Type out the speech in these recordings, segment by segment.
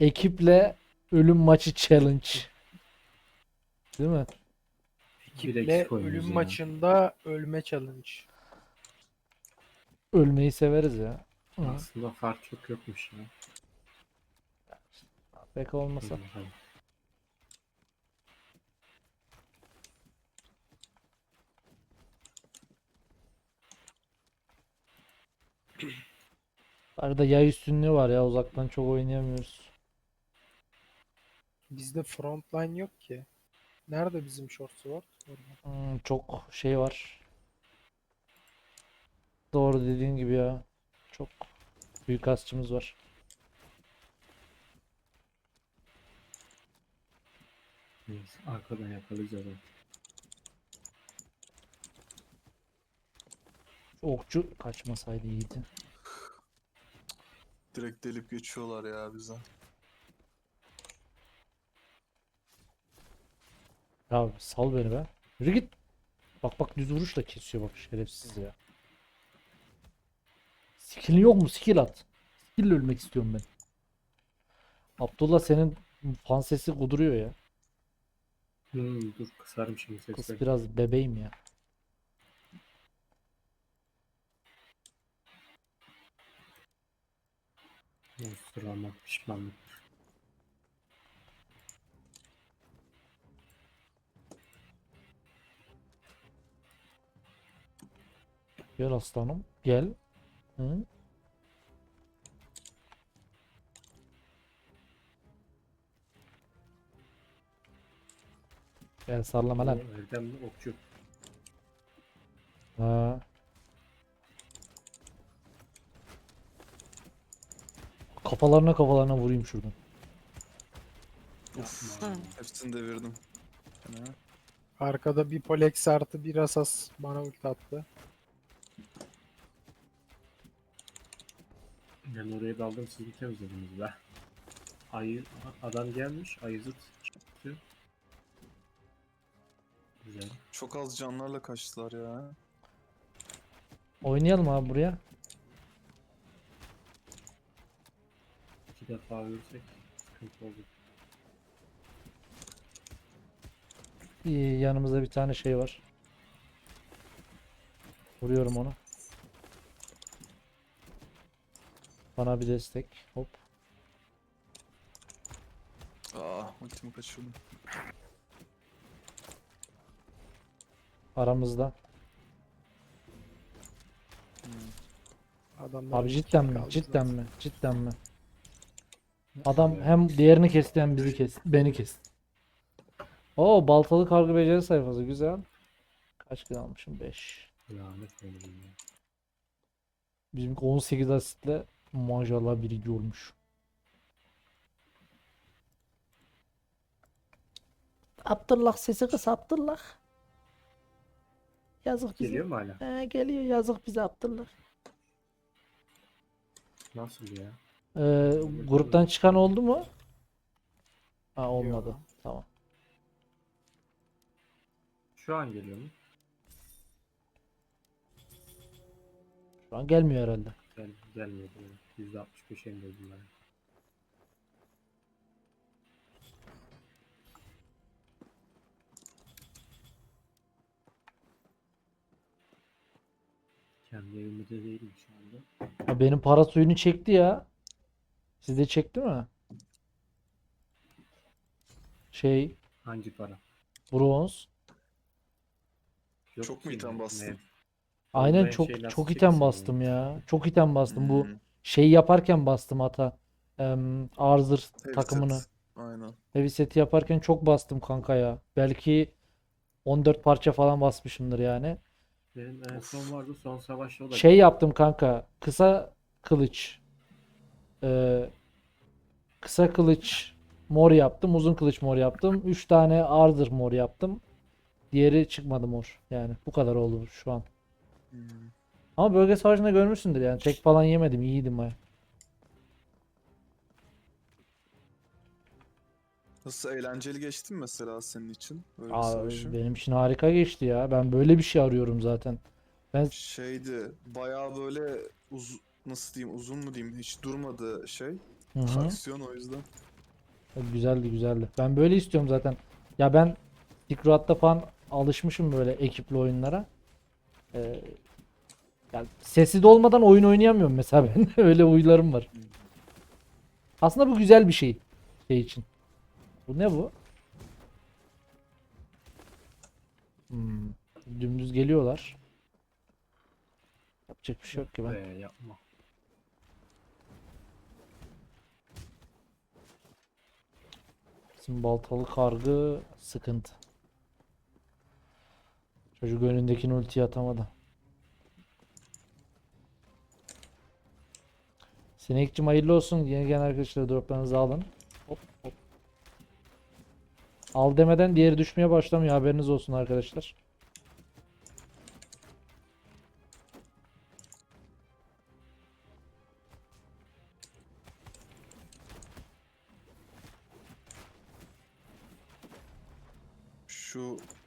Ekiple ölüm maçı challenge. Değil mi? Bir Ekiple eksik ölüm ya. maçında ölme challenge. Ölmeyi severiz ya. Hı. Aslında fark çok yokmuş ya. Pek olmasa. Arada yay üstünlüğü var ya uzaktan çok oynayamıyoruz. Bizde frontline yok ki. Nerede bizim short sword? Orada. Hmm, çok şey var. Doğru dediğin gibi ya. Çok büyük asçımız var. Neyse arkadan yakalayacağız onu. Okçu kaçmasaydı iyiydi. Direkt delip geçiyorlar ya bizden. Ya sal beni be. Yürü git. Bak bak düz vuruşla kesiyor bak şerefsiz ya. Skill'in yok mu? Skill at. Skill'le ölmek istiyorum ben. Abdullah senin fan sesi kuduruyor ya. Hmm, dur kısarım şimdi Kız sesleri. biraz bebeğim ya. Monster almak pişmanlık. Gel aslanım. Gel. Hı? Gel sallama lan. O Erdemli okçu. Ha. Kafalarına kafalarına vurayım şuradan. Hepsini devirdim. Fena. Arkada bir Polex artı bir asas bana ulti attı. Ben oraya daldım siz bir temizlediniz be. Ayı adam gelmiş ayı zıt çıktı. Güzel. Çok az canlarla kaçtılar ya. Oynayalım abi buraya. İki defa ölürsek sıkıntı olur. İyi, yanımızda bir tane şey var. Vuruyorum onu. Bana bir destek. Hop. Aa ultimi kaçırdım. Aramızda. Hmm. Adamlar Abi cidden mi? Cidden mi? Cidden mi? Adam hem diğerini kesti hem bizi kesti. Beni kesti. Oo baltalı kargı beceri sayfası güzel. Kaç kill almışım? 5. Lanet olsun ya. Bizimki 18 asitle maşallah birinci olmuş. Abdullah sesi kıs Abdullah. Yazık bize. Geliyor mu hala? He, geliyor yazık bize Abdullah. Nasıl ya? Ee, gruptan çıkan oldu mu? Ha olmadı. Yok. Tamam. Şu an geliyor mu? Şu an gelmiyor herhalde. Gel, gelmiyor. böyle. %65'e indirdim ben. Kendi evimde değilim şu anda. Ha, benim para suyunu çekti ya. Sizde çekti mi? Şey Hangi para? bronz. Yok Çok mu ne- bastın? Ne- Aynen çok şey nasıl çok item bastım ya. Çok item bastım. Bu Hmm. şey yaparken bastım hata. Em, Arzır takımını. evet. Aynen. Heavy seti yaparken çok bastım kanka ya. Belki 14 parça falan basmışımdır yani. Benim en son vardı son savaşta o da Şey yaptım kanka. Kısa kılıç. Ee, kısa kılıç mor yaptım. Uzun kılıç mor yaptım. 3 tane Ardır mor yaptım. Diğeri çıkmadı mor. Yani bu kadar oldu şu an. Hmm. Ama bölge savaşında görmüşsündür yani. Tek falan yemedim. iyiydim baya. Nasıl eğlenceli geçti mi mesela senin için? Böyle Aa, savaşı? benim için harika geçti ya. Ben böyle bir şey arıyorum zaten. Şeydi bayağı böyle uz nasıl diyeyim uzun mu diyeyim hiç durmadı şey. Hı hı. Aksiyon o yüzden. Güzeldi güzeldi. Ben böyle istiyorum zaten. Ya ben Road'da falan alışmışım böyle ekipli oyunlara. Ee, yani sesi de olmadan oyun oynayamıyorum mesela ben. Öyle huylarım var. Aslında bu güzel bir şey. Şey için. Bu ne bu? Hmm. Dümdüz geliyorlar. Yapacak bir şey yok ki ben. Be, yapma. Bizim baltalı kargı sıkıntı. Çocuk önündekini ultiye atamadı. Sinekçim hayırlı olsun. Yeni gelen arkadaşlar droplarınızı alın. Hop hop. Al demeden diğeri düşmeye başlamıyor. Haberiniz olsun arkadaşlar.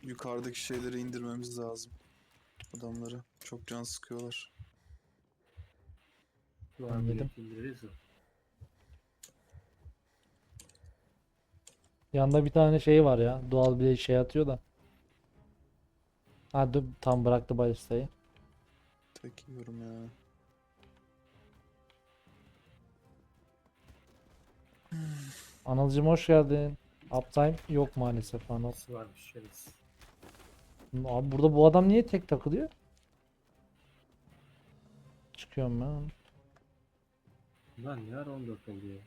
Yukarıdaki şeyleri indirmemiz lazım. Adamları. Çok can sıkıyorlar. Şu Anladım. an direkt indiririz ya. Yanında bir tane şey var ya. Doğal bir şey atıyor da. Ha dur, tam bıraktı balistayı. Tek yiyorum ya. Anılcım hoş geldin. Uptime yok maalesef Anıl. Nasıl varmış şerefsiz. Abi burada bu adam niye tek takılıyor? Çıkıyorum ben. Lan ne ara 14 oluyor?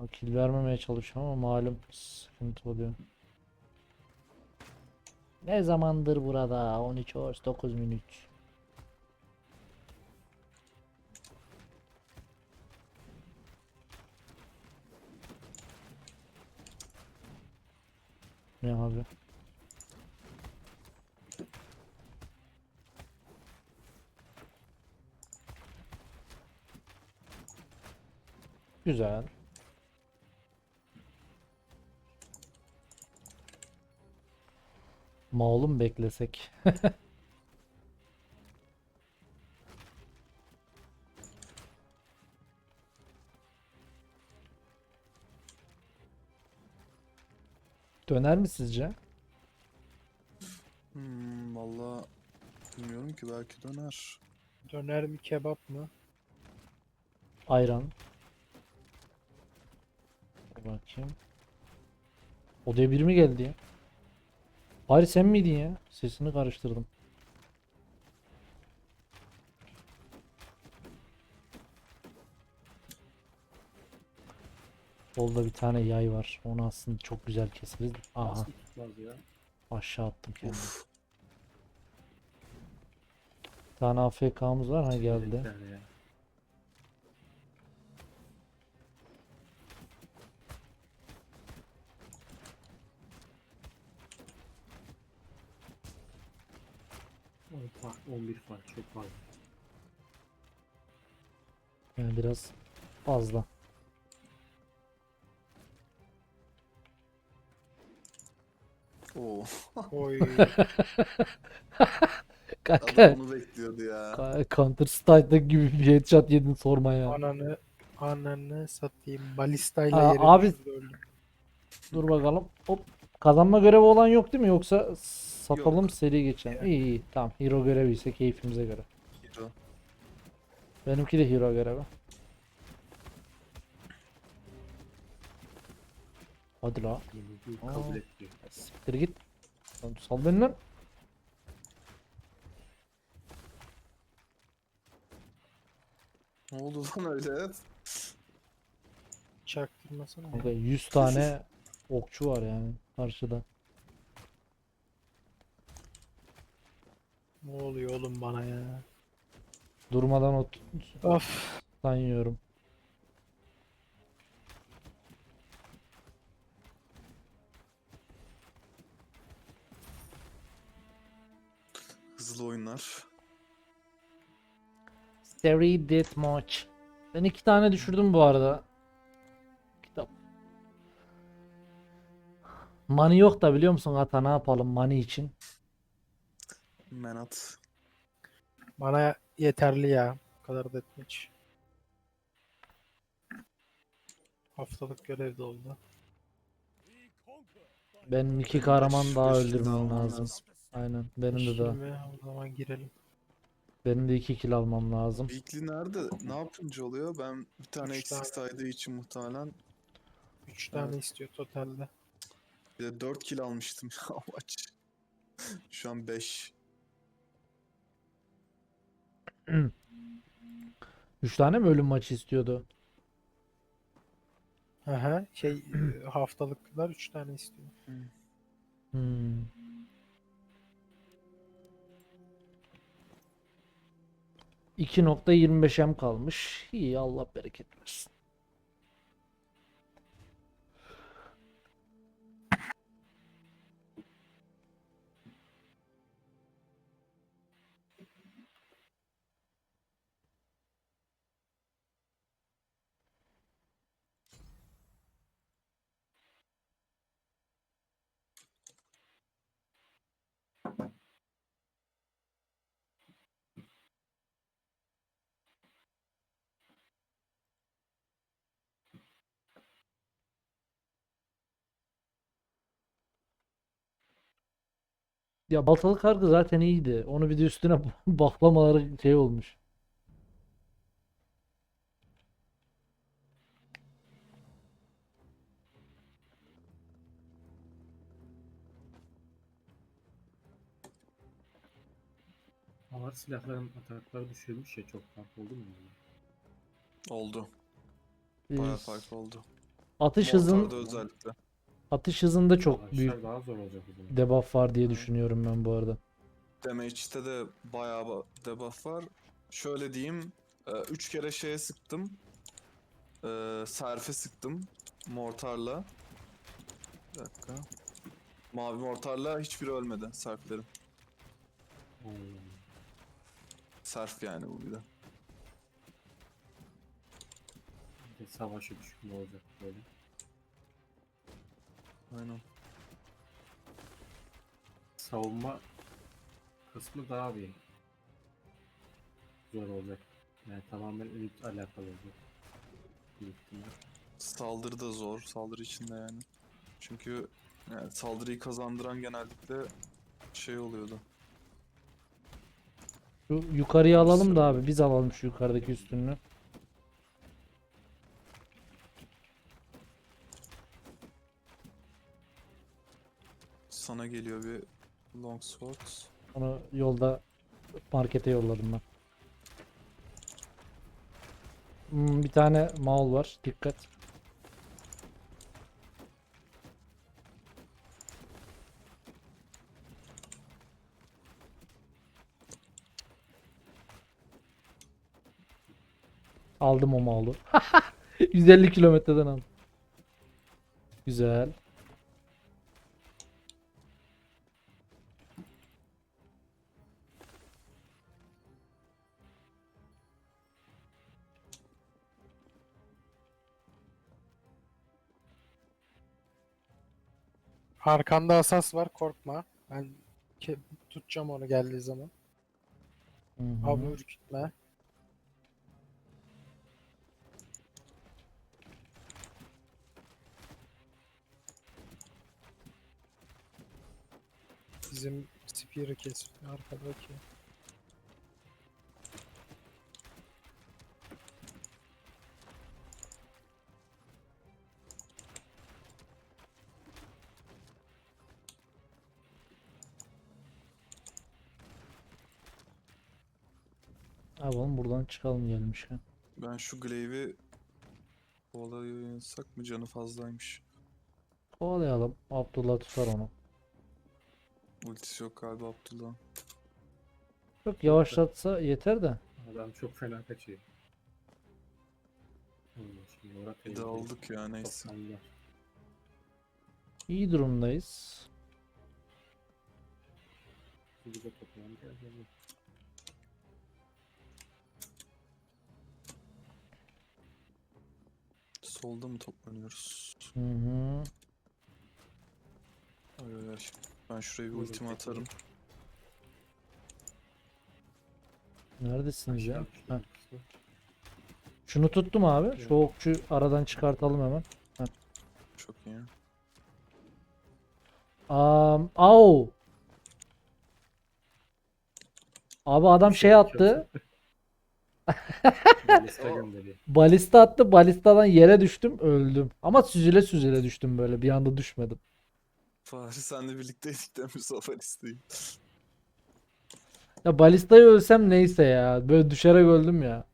Akil vermemeye çalışıyorum ama malum sıkıntı oluyor. Ne zamandır burada? 13 hours 9 minut. Ne abi? Güzel. Malum beklesek. Döner mi sizce? Hmm, valla bilmiyorum ki belki döner. Döner mi kebap mı? Ayran. Bakayım. Odaya biri mi geldi ya? Bari sen miydin ya? Sesini karıştırdım. Solda bir tane yay var. Onu aslında çok güzel keseriz. Aha aşağı attım kendimi. Bir tane AFK'mız var. Ha geldi. Fark, 11 fark çok fazla. Yani biraz fazla. Oo. Oy. Kanka Adam onu bekliyordu ya. Counter Strike'da gibi bir headshot yedin sorma ya. ananı ananı satayım. Balistayla Aa, yere abi-. Dur bakalım. Hop. Kazanma görevi olan yok değil mi? Yoksa satalım Yok. seri geçelim. İyi iyi. Tamam. Hero görevi ise keyfimize göre. Hero. Benimki de hero görevi. Hadi la. Aa. Siktir git. Lan sal beni lan. Ne oldu lan öyle? Çaktırmasana. Kanka 100 tane okçu var yani karşıda. Ne oluyor oğlum bana ya? Durmadan Of. ottan Hızlı oyunlar. Seri Deathmatch. Ben iki tane düşürdüm bu arada. Kitap. Money yok da biliyor musun Ata ne yapalım money için? Menat. Bana yeterli ya. Bu kadar da etmeç. Haftalık görev de oldu. Benim iki kahraman daha öldürmem lazım. Aynen. Benim de daha. Şimdi o zaman girelim. Benim de iki kill almam lazım. Weekly nerede? Ne yapınca oluyor? Ben bir tane Üç eksik tane. saydığı için muhtemelen 3 tane Evet. istiyor totalde. bir de 4 kill almıştım ya maç. Şu an 5. Üç tane mi ölüm maçı istiyordu? Aha, şey e, haftalıklar 3 tane istiyor. Hmm. %2.25'em kalmış. İyi Allah bereket versin. Ya baltalı kargı zaten iyiydi. Onu bir de üstüne baklamaları şey olmuş. Ağır silahların atakları düşürmüş ya çok fark oldu mu? yani? Oldu. Ee, Bayağı fark oldu. atış hızın Mortarda özellikle. Atış hızında çok Savaşlar büyük daha zor olacak o zaman. debuff var diye düşünüyorum ben bu arada. Damage'de de bayağı ba- debuff var. Şöyle diyeyim. 3 kere şeye sıktım. E, Serfe sıktım. Mortarla. Bir dakika. Mavi mortarla hiçbiri ölmedi serflerin. Hmm. Serf yani bu bir de. Bir de savaşı düşkün olacak böyle. Aynen. Savunma kısmı daha bir zor olacak. Yani tamamen elit alakalı olacak. Büyük ihtimal. Saldırı da zor. Saldırı içinde yani. Çünkü yani saldırıyı kazandıran genellikle şey oluyordu. Şu yukarıya alalım da abi biz alalım şu yukarıdaki üstünlüğü. Sana geliyor bir longsword. Onu yolda markete yolladım ben. Hmm, bir tane Maul var. Dikkat. Aldım o Maul'u. 150 kilometreden aldım. Güzel. Arkanda asas var korkma. Ben ke- tutacağım onu geldiği zaman. Hı hı. Abi ürkütme. Bizim Spear'ı kes arkadaki. Buradan çıkalım gelmişken. Ben şu glaive'i kovalaysak mı canı fazlaymış. Kovalayalım. Abdullah tutar onu. Ultisi yok galiba Abdullah. Çok yavaşlatsa yeter de. Adam çok fena kaçıyor. Bir de aldık ya neyse. İyi durumdayız. Solda mı toplanıyoruz? Hı hı. Ay ay ay. Ben şuraya bir ultimi atarım. Neredesiniz ya? Şu Şunu tuttum abi. Şu okçu aradan çıkartalım hemen. Çok iyi. Um, au. Abi adam şey attı. Liste gönderiyor. Balista attı. Balistadan yere düştüm. Öldüm. Ama süzüle süzüle düştüm böyle. Bir anda düşmedim. Fahri senle birlikteydik de Mustafa isteği. Ya balistayı ölsem neyse ya. Böyle düşerek öldüm ya.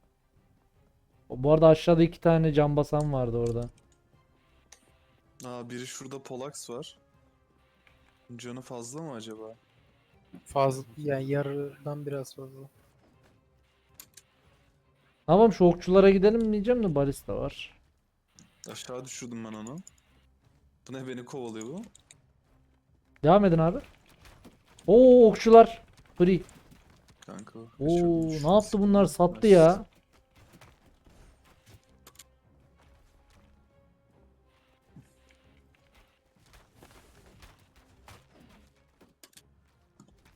Bu arada aşağıda iki tane can basan vardı orada. Aa biri şurada Polax var. Canı fazla mı acaba? Fazla yani yarıdan biraz fazla. Tamam şu okçulara gidelim mi diyeceğim de balista var. Aşağı düşürdüm ben onu. Bu ne beni kovalıyor bu? Devam edin abi. Oo okçular. Free. Kanka. Oo kaçırdım. ne yaptı bunlar sattı ya.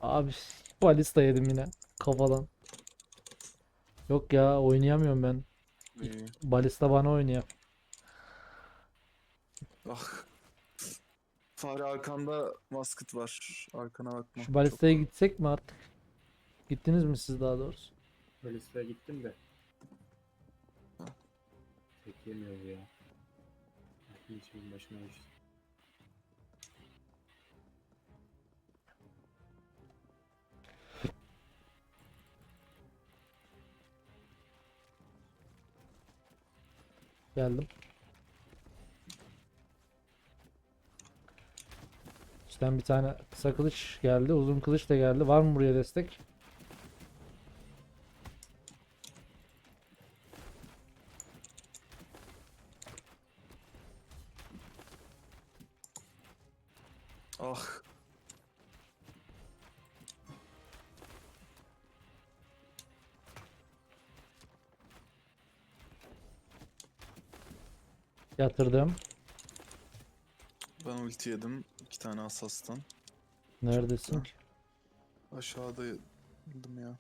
Abi balista yedim yine kafadan. Yok ya oynayamıyorum ben. İyi. Balista bana oynuyor. Ah. Fahri arkanda maskıt var. Arkana bakma. Şu balistaya gitsek mi artık? Gittiniz mi siz daha doğrusu? Ben listeye gittim de. Tek yemiyor ya. Aklım içimin başına Geldim. İşten bir tane kısa kılıç geldi. Uzun kılıç da geldi. Var mı buraya destek? Yatırdım. Ben ulti yedim. iki tane asastan. Neredesin ki? Aşağıdaydım ya.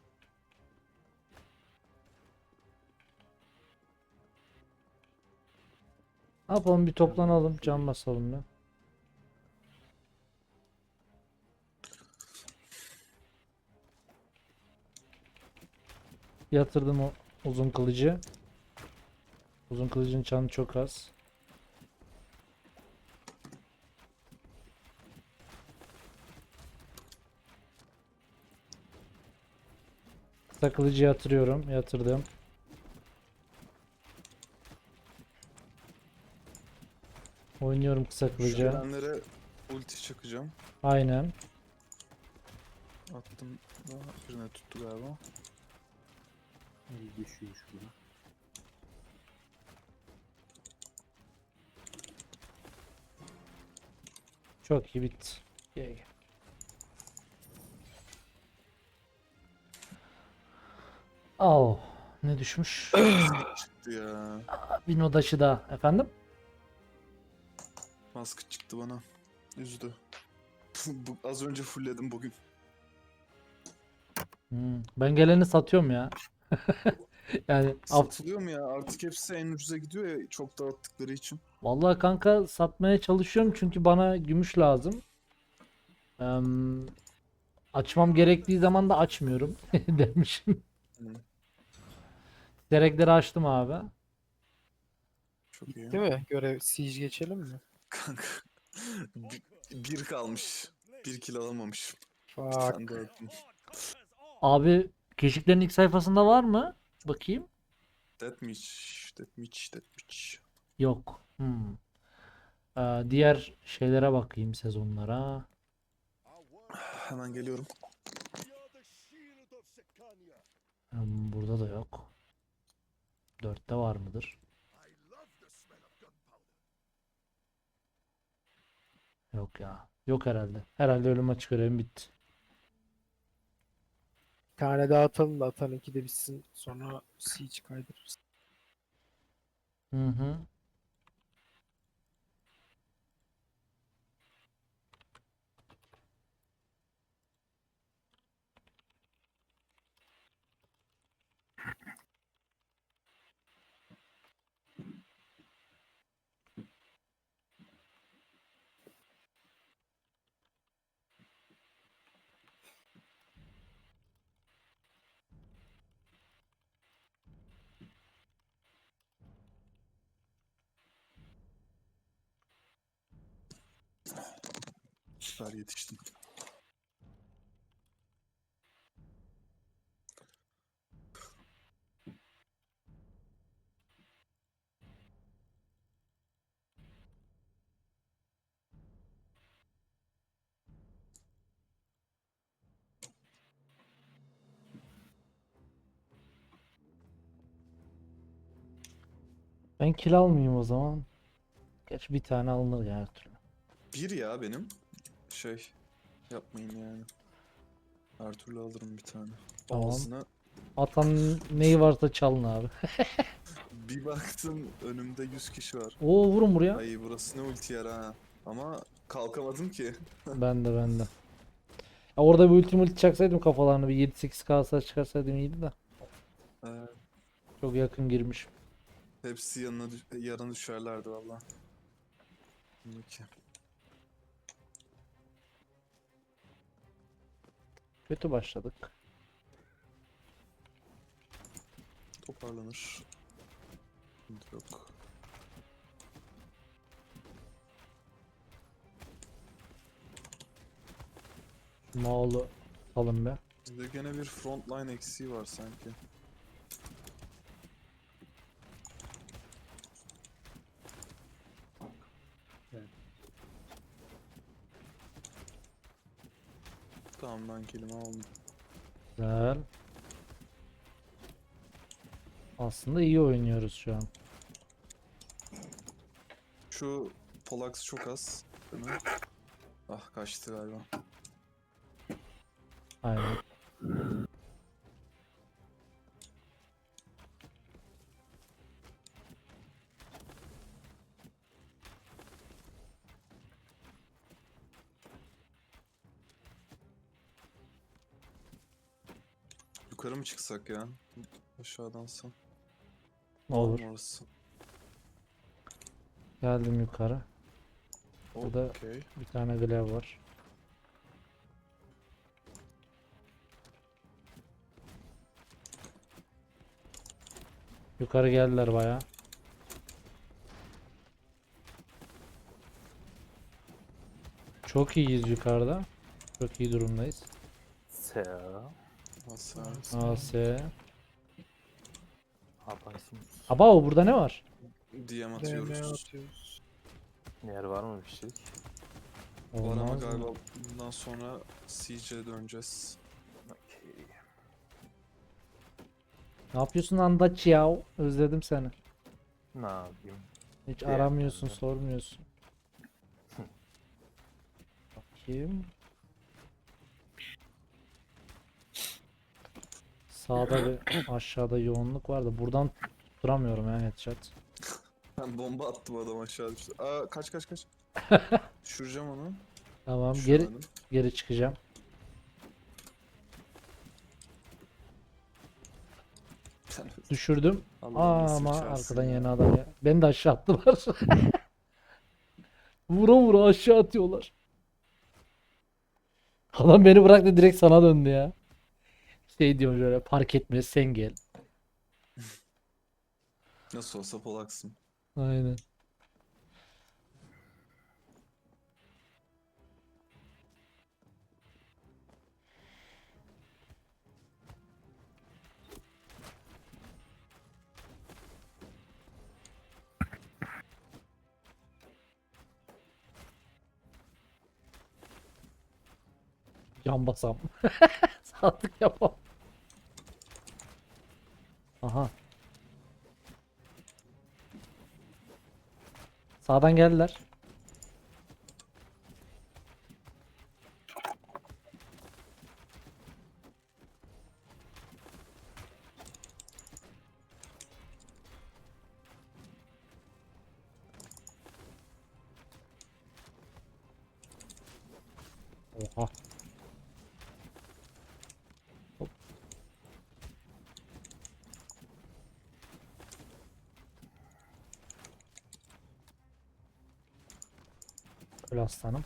Ne yapalım bir toplanalım. Can basalım ya. Yatırdım o uzun kılıcı. Uzun kılıcın canı çok az. Kılıcı yatırıyorum. Yatırdım. Oynuyorum kısa Şu kılıcı. gelenlere ulti çakacağım. Aynen. Attım. Daha birine tuttu galiba. İyi düşüyormuş bu. Çok iyi bitti. Gel gel. Oh, ne düşmüş? Çıktı ya. Bir nodaşı da efendim. Maskı çıktı bana. Üzdü. Bu- Az önce fullledim bugün. Hmm, Ben geleni satıyorum ya. Yani af- Satılıyor mu ya? Artık hepsi en ucuza gidiyor ya çok dağıttıkları için. vallahi kanka satmaya çalışıyorum çünkü bana gümüş lazım. Em, açmam gerektiği zaman da açmıyorum demişim. Hı. Direkleri açtım abi. Çok iyi. Değil mi? Görev siege geçelim mi? Kanka. bir, bir kalmış. Bir kill alamamış. Fuck. Abi keşiklerin ilk sayfasında var mı? Bakayım. Deathmatch. Deathmatch. Deathmatch. Yok. Hmm. Ee, diğer şeylere bakayım sezonlara. Hemen geliyorum. Hmm, burada da yok. Dörtte var mıdır? Yok ya. Yok herhalde. Herhalde ölüm açık görevim bitti. Bir tane daha atalım da atan iki de bitsin. Sonra siege kaydırırız. Hı hı. Süper yetiştim. Ben kill almayayım o zaman. Geç bir tane alınır ya her türlü. Bir ya benim. Şey yapmayın yani. Her türlü alırım bir tane. Tamam. Ağzına Atan neyi varsa çalın abi. bir baktım önümde 100 kişi var. Oo vurun buraya. Ay burası ne ulti yer ha. Ama kalkamadım ki. Ben de ben de. Ya orada bir ulti multi çaksaydım kafalarını bir 7-8 kalsa çıkarsaydım iyiydi de. Ee, Çok yakın girmiş. hepsi yanına düş yarına düşerlerdi valla. Peki. Kötü başladık. Toparlanır. Yok. Maul'u alın be. Bizde gene bir frontline eksiği var sanki. Evet. Ben kelime aldım. Güzel. Aslında iyi oynuyoruz şu an. Şu Polax çok az. Değil mi? Ah kaçtı galiba. Aynen. Yukarı mı çıksak ya? Aşağıdansa. Olur. Orası. Geldim yukarı. Burada- Okey. Bir tane glev var. Yukarı geldiler baya. Çok iyiyiz yukarıda. Çok iyi durumdayız. Selam. Nasıl? AS. Habersiniz. Aba o burada ne var? DM atıyoruz. atıyoruz. Yer var mı bir şey? Var ama Olmaz mı? galiba bundan sonra CJ'ye döneceğiz. Okey. Ne yapıyorsun andaç ya? Özledim seni. Ne yapayım? Hiç aramıyorsun, sormuyorsun. Bakayım. Sağda ve aşağıda yoğunluk var da buradan duramıyorum ya headshot. Ben bomba attım adam aşağı düştü. Aa kaç kaç kaç. Düşüreceğim onu. Tamam geri Düşüremedim. geri çıkacağım. Düşürdüm. Allah'ım Aa, nasıl ama arkadan ya. yeni adam ya. Beni de aşağı attılar. vura vura aşağı atıyorlar. Adam beni bıraktı direkt sana döndü ya. Şey diyor şöyle fark etmez sen gel. Nasıl olsa Polaksın. Aynen. Yan basam. Saatlik yapam. Aha. Sağdan geldiler. Öyle aslanım.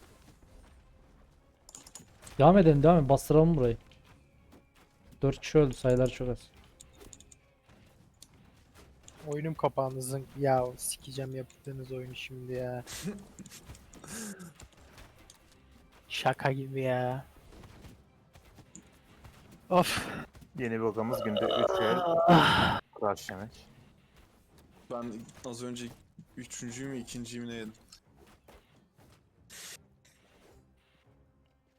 Devam edelim devam edelim. Bastıralım burayı. 4 kişi öldü sayılar çok az. Oyunum kapağınızın ya sikeceğim yaptığınız oyunu şimdi ya. Şaka gibi ya. Of. Yeni bir ogamız günde 3 el crush yemek. Ben az önce üçüncüyü mü ikinciyi mi ne yedim?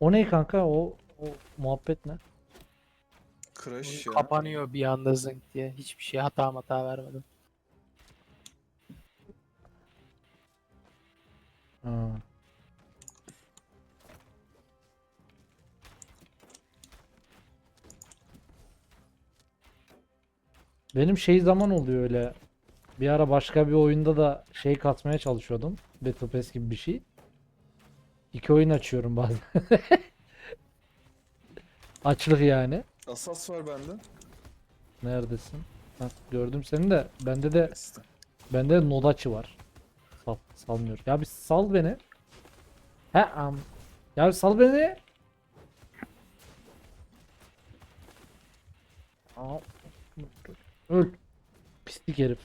O ne kanka? O, o muhabbet ne? Crash ya. Kapanıyor bir anda zınk diye. Hiçbir şey hata hata vermedim. Ha. Benim şey zaman oluyor öyle. Bir ara başka bir oyunda da şey katmaya çalışıyordum. Battle Pass gibi bir şey. İki oyun açıyorum bazen. Açlık yani. Asas var bende. Neredesin? Ha, gördüm seni de. Bende de bende de Nodachi var. Sal, salmıyor. Ya bir sal beni. He am. Ya bir sal beni. Aa, Öl. Pislik herif.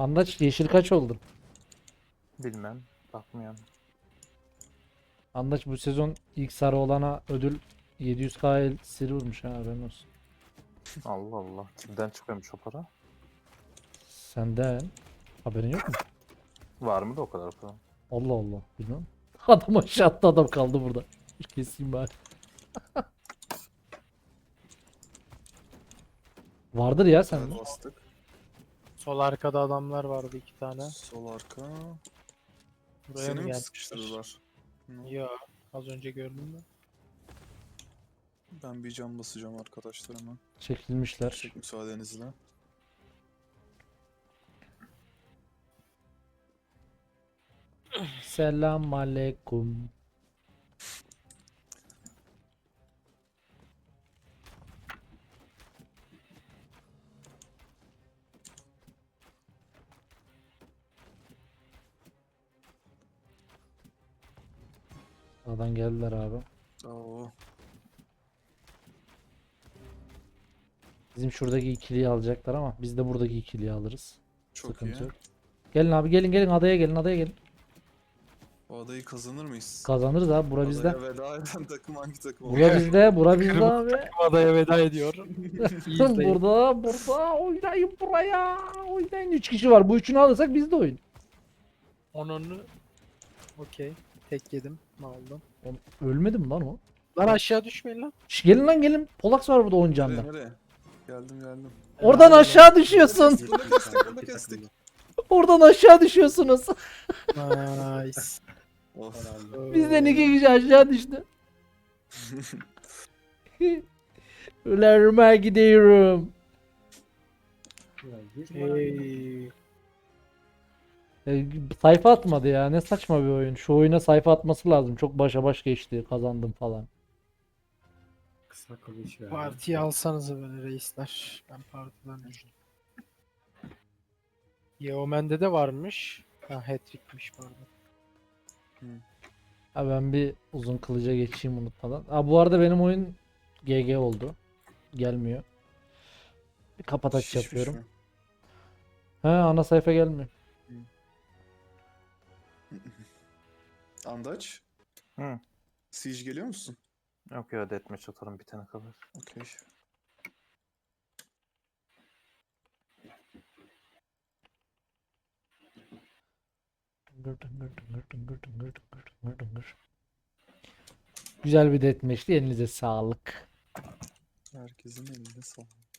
Andaç yeşil kaç oldu? Bilmem. Bakmıyorum. Andaç bu sezon ilk sarı olana ödül 700k el silvermiş ha haberin olsun. Allah Allah. Kimden çıkıyormuş o para? Senden haberin yok mu? Var mı da o kadar para? Allah Allah bilmem. Adam aşağı attı adam kaldı burada. Keseyim bari. Vardır ya sende. Evet, bastık. Sol arkada adamlar vardı iki tane. Sol arka. Buraya Seni mı mi gelmişler? sıkıştırdılar? Ya az önce gördüm ben. Ben bir cam basacağım arkadaşlar hemen. Çekilmişler. Çek müsaadenizle. Selam aleyküm. Sağdan geldiler abi. Oo. Bizim şuradaki ikiliyi alacaklar ama biz de buradaki ikiliyi alırız. Çok Sıkıntı iyi. yok. Gelin abi gelin gelin adaya gelin adaya gelin. O adayı kazanır mıyız? Kazanırız abi bura bizde. Adaya veda eden takım hangi takım olur? Bura bizde, bura bizde Kırmızı abi. Adaya veda ediyor. İzleyin. burada, burada oynayın buraya. Oynayın 3 kişi var. Bu üçünü alırsak biz de oyun. Onunu. Okey. Tek yedim. Ne oldu? Oğlum, Ölmedi mi lan o? Lan aşağı düşmeyin lan. Şş, gelin lan gelin. Polaks var burada 10 Nereye, canda. nereye? Geldim geldim. Oradan aşağı düşüyorsun. Bunu kestik, bunu kestik. Oradan aşağı düşüyorsunuz. Nice. Of. Bizden iki kişi aşağı düştü. Ölerime gidiyorum. Hey. E, sayfa atmadı ya. Ne saçma bir oyun. Şu oyuna sayfa atması lazım. Çok başa baş geçti. Kazandım falan. Kısa kılıç verdi. Partiyi alsanız böyle reisler. Ben partiden düştüm. Yeomen'de de varmış. Ha hat-trick'miş pardon. Ha ben bir uzun kılıca geçeyim unutmadan. Ha bu arada benim oyun GG oldu. Gelmiyor. Bir kapat aç Şişmiş yapıyorum. mi? Ha ana sayfa gelmiyor. Andaç. Hı. Siege geliyor musun? Yok ya deathmatch atarım bitene kadar. Okey. Güzel bir deathmatch'ti. Elinize sağlık. Herkesin elinde sağlık.